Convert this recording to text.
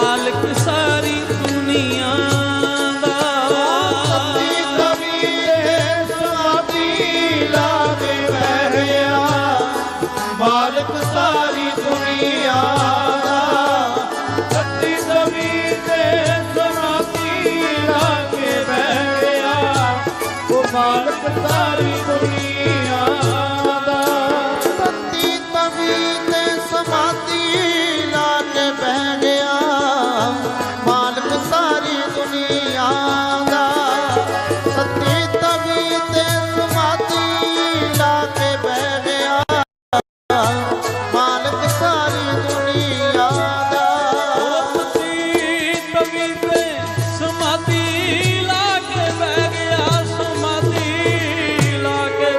ਮਾਲਕ ਸਾਰੀ ਦੁਨੀਆ ਮਾਲਕ ਸਾਰੀ ਦੁਨੀਆ ਦਾ। ਸੱਤੀ ਜ਼ਮੀਨ ਤੇ ਸਮਾਤੀ ਰੱਖ ਬਹਿਆ। ਉਹ ਮਾਲਕ ਸਾਰੀ ਦੁਨੀਆ ਦਾ। ਸੱਤੀ ਤਵੀ ਤੇ ਸਮਾਤੀ तवीज़